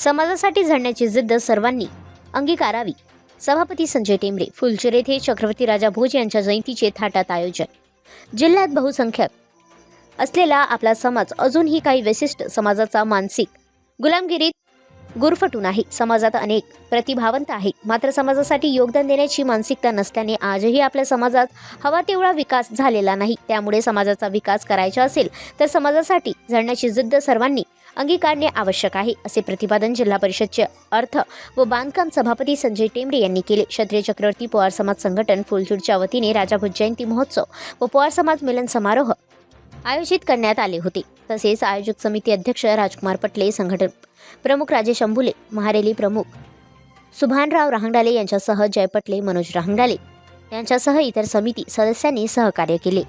समाजासाठी झडण्याची जिद्द सर्वांनी अंगीकारावी. सभापती संजय टेंबरे फुलचेर येथे चक्रवर्ती राजा भोज यांच्या जयंतीचे थाटात आयोजन. जिल्ह्यात बहुसंख्यक असलेला आपला समाज अजूनही काही विशिष्ट समाजाचा मानसिक गुलामगिरीत गुरफटून आहे. समाजात अनेक प्रतिभावंत आहेत मात्र समाजासाठी योगदान देण्याची मानसिकता नसल्याने आजही आपल्या समाजात हवा तेवढा विकास झालेला नाही. त्यामुळे समाजाचा विकास करायचा असेल तर समाजासाठी झडण्याची जिद्द सर्वांनी अंगीकारणे आवश्यक आहे असे प्रतिपादन जिल्हा परिषदचे अर्थ व बांधकाम सभापती संजय टेंबडे यांनी केले. क्षत्रिय चक्रवर्ती पवार समाज संघटन फुलचूरच्या वतीने राजाभूत जयंती महोत्सव व पवार समाज मिलन समारोह आयोजित करण्यात आले होते. तसेच आयोजक समिती अध्यक्ष राजकुमार पटले संघटन प्रमुख राजेश अंबुले महारेली प्रमुख सुभानराव रहांगडाले यांच्यासह जय पटले मनोज रहांगडाले यांच्यासह इतर समिती सदस्यांनी सहकार्य केले.